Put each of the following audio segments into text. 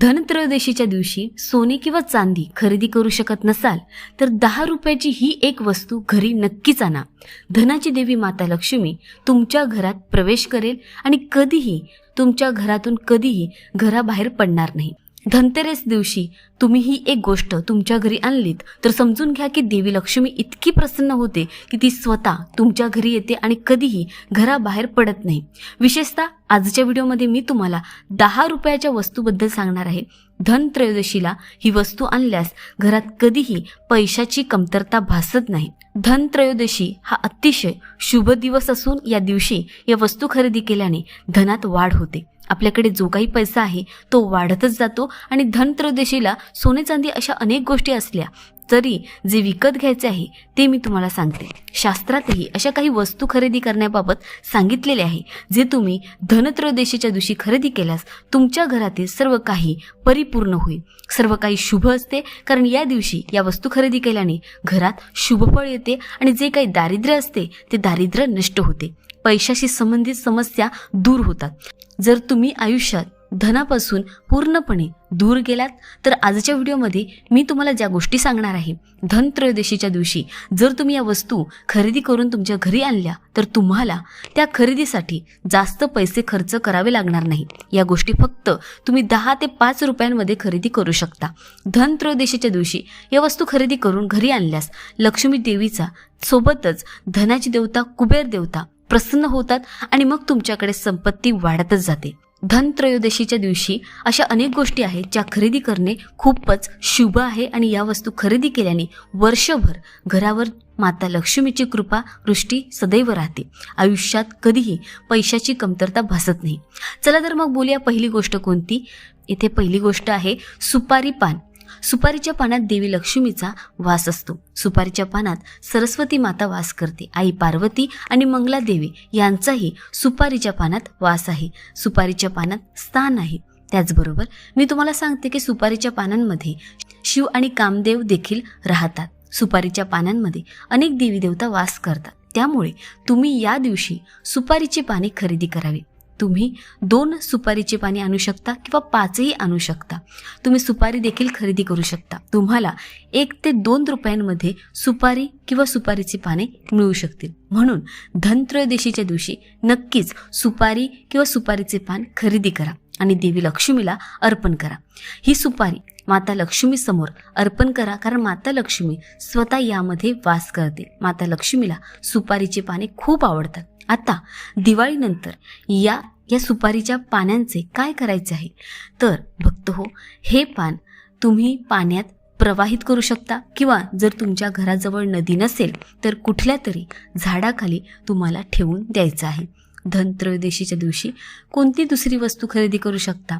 धनत्रयोदशीच्या दिवशी सोने किंवा चांदी खरेदी करू शकत नसाल तर दहा रुपयाची ही एक वस्तू घरी नक्कीच आणा. धनाची देवी माता लक्ष्मी तुमच्या घरात प्रवेश करेल आणि कधीही तुमच्या घरातून कधीही घराबाहेर पडणार नाही. धनतेरस दिवशी तुम्ही ही एक गोष्ट तुमच्या घरी आणलीत तर समजून घ्या की देवी लक्ष्मी इतकी प्रसन्न होते की ती स्वतः तुमच्या घरी येते आणि कधीही घराबाहेर पडत नाही. विशेषतः आजच्या व्हिडिओमध्ये मी तुम्हाला दहा रुपयाच्या वस्तूबद्दल सांगणार आहे. धन त्रयोदशीला ही वस्तू आणल्यास घरात कधीही पैशाची कमतरता भासत नाही. धनत्रयोदशी हा अतिशय शुभ दिवस असून या दिवशी या वस्तू खरेदी केल्याने धनात वाढ होते. आपल्याकडे जो काही पैसा आहे तो वाढतच जातो आणि धनत्रयोदशीला सोने चांदी अशा अनेक गोष्टी असल्या तरी जे विकत घ्यायचे आहे ते मी तुम्हाला सांगते. शास्त्रातही अशा काही वस्तू खरेदी करण्याबाबत सांगितलेले आहे जे तुम्ही धनत्रयोदशीच्या दिवशी खरेदी केल्यास तुमच्या घरातील सर्व काही परिपूर्ण होईल. सर्व काही शुभ असते कारण या दिवशी या वस्तू खरेदी केल्याने घरात शुभफळ येते आणि जे काही दारिद्र्य असते ते दारिद्र्य नष्ट होते. पैशाशी संबंधित समस्या दूर होतात. जर तुम्ही आयुष्यात धनापासून पूर्णपणे दूर गेलात तर आजच्या व्हिडिओमध्ये मी तुम्हाला ज्या गोष्टी सांगणार आहे धनत्रयोदशीच्या दिवशी जर तुम्ही या वस्तू खरेदी करून तुमच्या घरी आणल्या तर तुम्हाला त्या खरेदीसाठी जास्त पैसे खर्च करावे लागणार नाही. या गोष्टी फक्त तुम्ही दहा ते पाच रुपयांमध्ये खरेदी करू शकता. धनत्रयोदशीच्या दिवशी या वस्तू खरेदी करून घरी आणल्यास लक्ष्मी देवीचा सोबतच धनाची देवता कुबेर देवता प्रसन्न होतात आणि मग तुमच्याकडे संपत्ती वाढतच जाते. धन त्रयोदशीच्या दिवशी अशा अनेक गोष्टी आहेत ज्या खरेदी करणे खूपच शुभ आहे आणि या वस्तू खरेदी केल्याने वर्षभर घरावर माता लक्ष्मीची कृपा वृष्टी सदैव राहते. आयुष्यात कधीही पैशाची कमतरता भासत नाही. चला तर मग बोलूया पहिली गोष्ट कोणती? इथे पहिली गोष्ट आहे सुपारी पान. सुपारीच्या पानात देवी लक्ष्मीचा वास असतो. सुपारीच्या पानात सरस्वती माता वास करते. आई पार्वती आणि मंगला देवी यांचाही सुपारीच्या पानात वास आहे. सुपारीच्या पानात स्थान आहे. त्याचबरोबर मी तुम्हाला सांगते की सुपारीच्या पानांमध्ये शिव आणि कामदेव देखील राहतात. सुपारीच्या पानांमध्ये अनेक देवी देवता वास करतात. त्यामुळे तुम्ही या दिवशी सुपारीची पाने खरेदी करावी. तुम्ही दोन सुपारीची पाने आणू शकता किंवा पाचही आणू शकता. तुम्ही सुपारी देखील खरेदी करू शकता. तुम्हाला एक ते दोन रुपयांमध्ये सुपारी किंवा सुपारीची पाने मिळू शकतील. म्हणून धनत्रयोदशीच्या दिवशी नक्कीच सुपारी किंवा सुपारीचे पान खरेदी करा आणि देवी लक्ष्मीला अर्पण करा. ही सुपारी माता लक्ष्मी समोर अर्पण करा कारण माता लक्ष्मी स्वतः यामध्ये वास करते. माता लक्ष्मीला सुपारीची पाने खूप आवडतात. आता दिवाळीनंतर या या सुपारीच्या पानांचे काय करायचे आहे? तर भक्त हो हे पान तुम्ही पाण्यात प्रवाहित करू शकता किंवा जर तुमच्या घराजवळ नदी नसेल तर कुठल्या तरी झाडाखाली तुम्हाला ठेवून द्यायचं आहे. धनत्रयोदशीच्या दिवशी कोणती दुसरी वस्तू खरेदी करू शकता?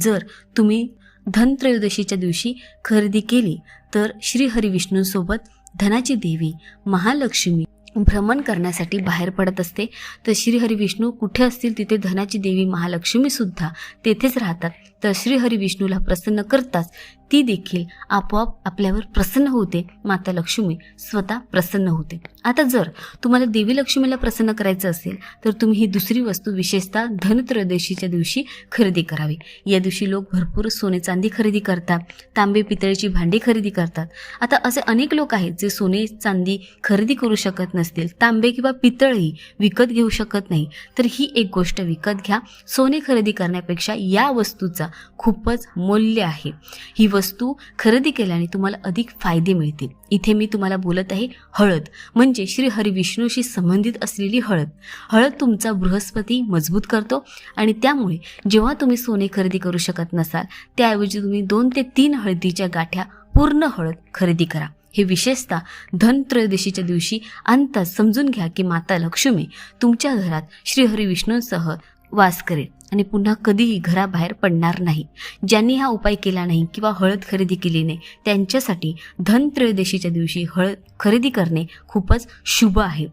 जर तुम्ही धनत्रयोदशीच्या दिवशी खरेदी केली तर श्री हरिविष्णूंसोबत धनाची देवी महालक्ष्मी भ्रमण करण्यासाठी बाहेर पडत असते. तर श्रीहरी विष्णू कुठे असतील तिथे धनाची देवी महालक्ष्मीसुद्धा तेथेच राहतात. तर श्रीहरी विष्णूला प्रसन्न करताच ती देखील आपोआप आपल्यावर प्रसन्न होते. माता लक्ष्मी स्वतः प्रसन्न होते. आता जर तुम्हाला देवी लक्ष्मीला प्रसन्न करायचं असेल तर तुम्ही ही दुसरी वस्तू विशेषतः धनत्रयोदशीच्या दिवशी खरेदी करावी. या दिवशी लोक भरपूर सोने चांदी खरेदी करतात तांबे पितळेची भांडी खरेदी करतात. आता असे अनेक लोक आहेत जे सोने चांदी खरेदी करू शकत नसतील तांबे किंवा पितळही विकत घेऊ शकत नाही. तर ही एक गोष्ट विकत घ्या. सोने खरेदी करण्यापेक्षा या वस्तूचा खूपच मूल्य आहे. ही वस्तू खरेदी केल्याने तुम्हाला अधिक फायदे मिळतील. इथे मी तुम्हाला बोलत आहे हळद म्हणजे श्री हरिविष्णूशी संबंधित असलेली हळद. हळद तुमचा बृहस्पती मजबूत करतो आणि त्यामुळे जेव्हा तुम्ही सोने खरेदी करू शकत नसाल त्याऐवजी तुम्ही दोन ते तीन हळदीच्या गाठ्या पूर्ण हळद खरेदी करा. हे विशेषतः धनत्रयोदशीच्या दिवशी अंत समजून घ्या की माता लक्ष्मी तुमच्या घरात श्रीहरिविष्णूंसह वास करेल. आणि पुन्हा कधीही घराबाहेर पडणार नाही. ज्यांनी हा उपाय केला नाही किंवा हळद खरेदी केली नाही त्यांच्यासाठी धनत्रयोदशीच्या दिवशी हळद खरेदी करणे खूपच शुभ आहे.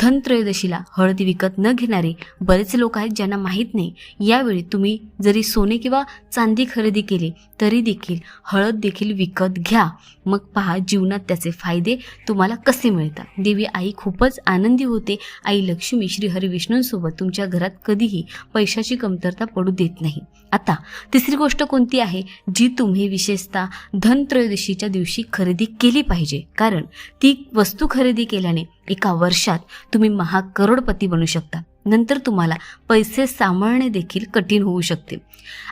धनत्रयोदशीला हळद विकत न घेणारे बरेच लोक आहेत ज्यांना माहीत नाही. यावेळी तुम्ही जरी सोने किंवा चांदी खरेदी केली तरी देखील हळद देखील विकत घ्या. मग पहा जीवनात त्याचे फायदे तुम्हाला कसे मिळतात? देवी आई खूपच आनंदी होते. आई लक्ष्मी श्री विष्णूंसोबत तुमच्या घरात कधीही पैशाची कमतरता पडू देत नाही. आता तिसरी गोष्ट कोणती आहे? जी तुम्ही विशेषतः धनत्रयोदशीच्या दिवशी खरेदी केली पाहिजे. कारण ती वस्तू खरेदी केल्याने एका वर्षात तुम्ही महाकरोडपती बनू शकता. नंतर तुम्हाला पैसे सांभाळणे देखील कठीण होऊ शकते.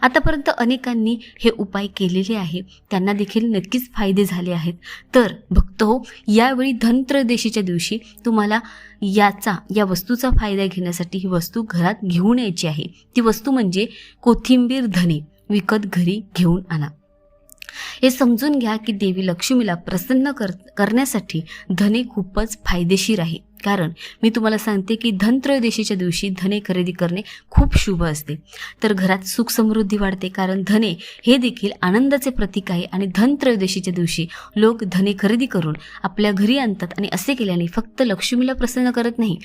आतापर्यंत अनेकांनी हे उपाय केलेले आहे. त्यांना देखील नक्कीच फायदे झाले आहेत. तर भक्त हो यावेळी धनत्रयोदशीच्या दिवशी तुम्हाला याचा या वस्तूचा फायदा घेण्यासाठी ही वस्तू घरात घेऊन यायची आहे. ती वस्तू म्हणजे कोथिंबीर धने. विकत घरी घेऊन आणा. हे समजून घ्या की देवी लक्ष्मीला प्रसन्न कर करण्यासाठी धने खूपच फायदेशीर आहे. कारण मी तुम्हाला सांगते की धनत्रयोदशीच्या दिवशी धने खरेदी करणे खूप शुभ असते. तर घरात सुख समृद्धी वाढते कारण धने हे देखील आनंदाचे प्रतीक आहे आणि धनत्रयोदशीच्या दिवशी लोक धने खरेदी करून आपल्या घरी आणतात आणि असे केल्याने फक्त लक्ष्मीला प्रसन्न करत नाही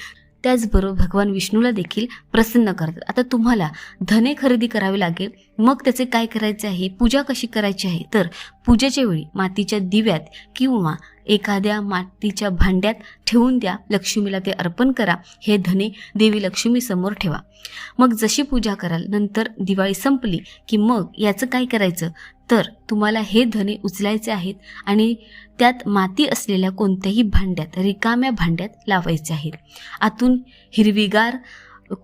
त्याचबरोबर भगवान विष्णूला देखील प्रसन्न करतात. आता तुम्हाला धने खरेदी करावे लागेल. मग त्याचे काय करायचे आहे? पूजा कशी करायची आहे? तर पूजेच्या वेळी मातीच्या दिव्यात किंवा एखाद्या मातीच्या भांड्यात ठेवून द्या. लक्ष्मीला ते अर्पण करा. हे धने देवी लक्ष्मी समोर ठेवा. मग जशी पूजा कराल नंतर दिवाळी संपली की मग याचं काय करायचं? तर तुम्हाला हे धने उचलायचे आहेत आणि त्यात माती असलेल्या कोणत्याही भांड्यात रिकाम्या भांड्यात लावायचे आहेत. आतून हिरवीगार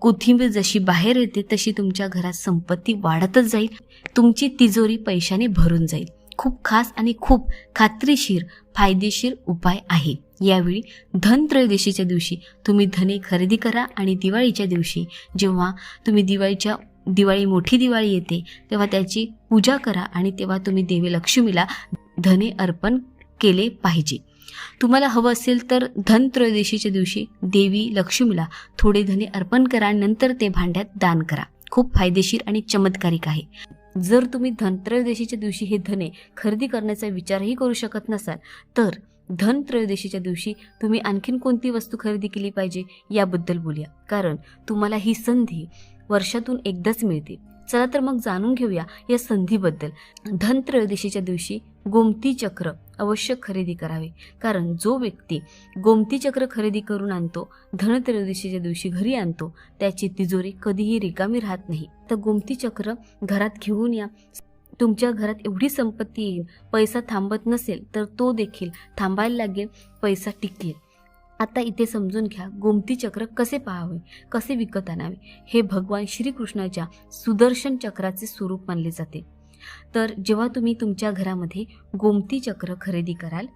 कोथिंबीर जशी बाहेर येते तशी तुमच्या घरात संपत्ती वाढतच जाईल. तुमची तिजोरी पैशाने भरून जाईल. खूप खास आणि खूप खात्रीशीर फायदेशीर उपाय आहे. यावेळी धनत्रयोदशीच्या दिवशी तुम्ही धने खरेदी करा आणि दिवाळीच्या दिवशी जेव्हा तुम्ही दिवाळीच्या दिवाळी मोठी दिवाळी येते तेव्हा त्याची पूजा करा आणि तेव्हा तुम्ही देवी लक्ष्मीला धने अर्पण केले पाहिजे. तुम्हाला हवं असेल तर धनत्रयोदशीच्या दिवशी देवी लक्ष्मीला थोडे धने अर्पण करा नंतर ते भांड्यात दान करा. खूप फायदेशीर आणि चमत्कारिक आहे. जर तुम्ही धनत्रयोदशीच्या दिवशी हे धने खरेदी करण्याचा विचारही करू शकत नसाल तर धनत्रयोदशीच्या दिवशी तुम्ही आणखीन कोणती वस्तू खरेदी केली पाहिजे याबद्दल बोलूया. कारण तुम्हाला ही संधी वर्षातून एकदाच मिळते. चला तर मग जाणून घेऊया या संधीबद्दल. धनत्रयोदशीच्या दिवशी गोमती चक्र अवश्य खरेदी करावे. कारण जो व्यक्ती गोमती चक्र खरेदी करून आणतो धनत्रयोदशीच्या दिवशी घरी आणतो त्याची तिजोरी कधीही रिकामी राहत नाही. तर गोमती चक्र घरात घेऊन या. तुमच्या घरात एवढी संपत्ती येईल पैसा थांबत नसेल तर तो देखील थांबायला लागेल पैसा टिकेल. आता इथे समजून घ्या गोमती चक्र कसे पाहावे कसे विकत आणावे. हे भगवान श्रीकृष्णाच्या सुदर्शन चक्राचे स्वरूप मानले जाते. तर जेव्हा तुम्ही तुमच्या घरामध्ये गोमती चक्र खरेदी कराल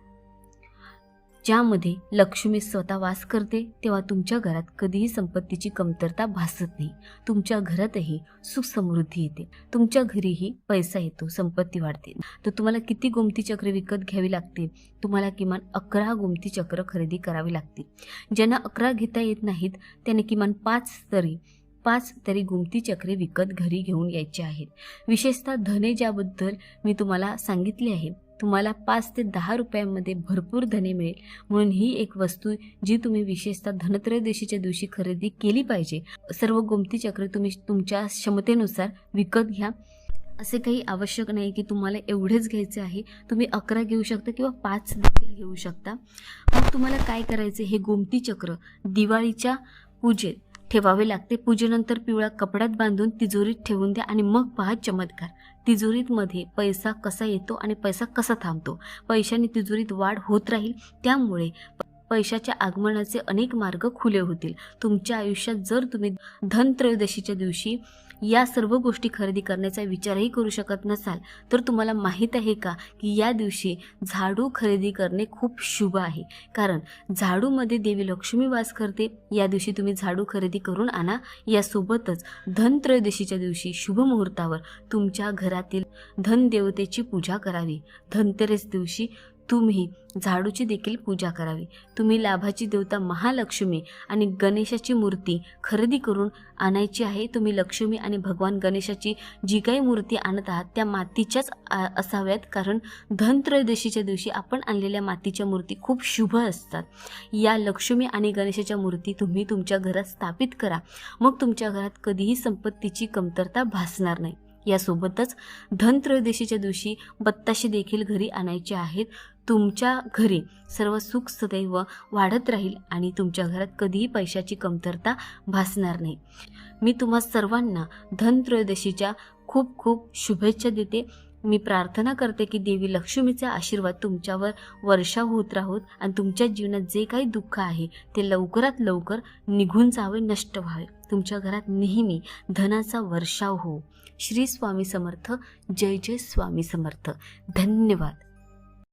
ज्यामध्ये लक्ष्मी स्वतः वास करते तेव्हा तुमच्या घरात कधीही संपत्तीची कमतरता भासत नाही. तुमच्या घरातही सुख समृद्धी येते. तुमच्या घरीही पैसा येतो संपत्ती वाढते. तर तुम्हाला किती गोमती चक्र विकत घ्यावी लागतील? तुम्हाला किमान अकरा गोमती चक्र खरेदी करावी लागतील. ज्यांना अकरा घेता येत नाहीत त्यांनी किमान पाच तरी पाच तरी गोमती चक्रे विकत घरी घेऊन यायचे आहेत. विशेषतः धने ज्याबद्दल मी तुम्हाला सांगितले आहे तुम्हाला पाच ते दहा रुपयांमध्ये भरपूर धने मिळेल. म्हणून ही एक वस्तू जी तुम्ही विशेषतः धनत्रयोदशीच्या दिवशी खरेदी केली पाहिजे. सर्व गोमती चक्र तुम्ही तुमच्या क्षमतेनुसार विकत घ्या. असे काही आवश्यक नाही की तुम्हाला एवढेच घ्यायचे आहे. तुम्ही अकरा घेऊ शकता किंवा पाच देखील घेऊ शकता. मग तुम्हाला काय करायचे? हे गोमती चक्र दिवाळीच्या पूजेत ठेवावे लागते. पूजेनंतर पिवळ्या कपड्यात बांधून तिजोरीत ठेवून द्या आणि मग पहा चमत्कार. तिजोरीतमध्ये पैसा कसा येतो आणि पैसा कसा थांबतो? पैशाने तिजोरीत वाढ होत राहील. त्यामुळे पैशाच्या आगमनाचे अनेक मार्ग खुले होतील. तुमच्या आयुष्यात जर तुम्ही धनत्रयोदशीच्या दिवशी या सर्व गोष्टी खरेदी करण्याचा विचारही करू शकत नसाल तर तुम्हाला माहीत आहे का की या दिवशी झाडू खरेदी करणे खूप शुभ आहे. कारण झाडूमध्ये देवी लक्ष्मी वास करते. या दिवशी तुम्ही झाडू खरेदी करून आणा. यासोबतच धनत्रयोदशीच्या दिवशी शुभ मुहूर्तावर तुमच्या घरातील धनदेवतेची पूजा करावी. धनतेरस दिवशी तुम्ही झाडूची देखील पूजा करावी. तुम्ही लाभाची देवता महालक्ष्मी आणि गणेशाची मूर्ती खरेदी करून आणायची आहे. तुम्ही लक्ष्मी आणि भगवान गणेशाची जी काही मूर्ती आणत आहात त्या मातीच्याच असाव्यात. कारण धनत्रयोदशीच्या दिवशी आपण आणलेल्या मातीच्या मूर्ती खूप शुभ असतात. या लक्ष्मी आणि गणेशाच्या मूर्ती तुम्ही तुमच्या घरात स्थापित करा. मग तुमच्या घरात कधीही संपत्तीची कमतरता भासणार नाही. यासोबतच धनत्रयोदशीच्या दिवशी बत्ताशे देखील घरी आणायचे आहेत. तुमच्या घरी सर्व सुख सदैव वाढत राहील आणि तुमच्या घरात कधीही पैशाची कमतरता भासणार नाही. मी तुम्हा सर्वांना धनत्रयोदशीच्या खूप खूप शुभेच्छा देते. मी प्रार्थना करते की देवी लक्ष्मीचा आशीर्वाद तुमच्यावर वर्षा होत राहोत आणि तुमच्या जीवनात जे काही दुःख आहे ते लवकरात लवकर निघून जावे नष्ट व्हावे. तुमच्या घरात नेहमी धनाचा वर्षाव हो. श्री स्वामी समर्थ. जय जय स्वामी समर्थ. धन्यवाद.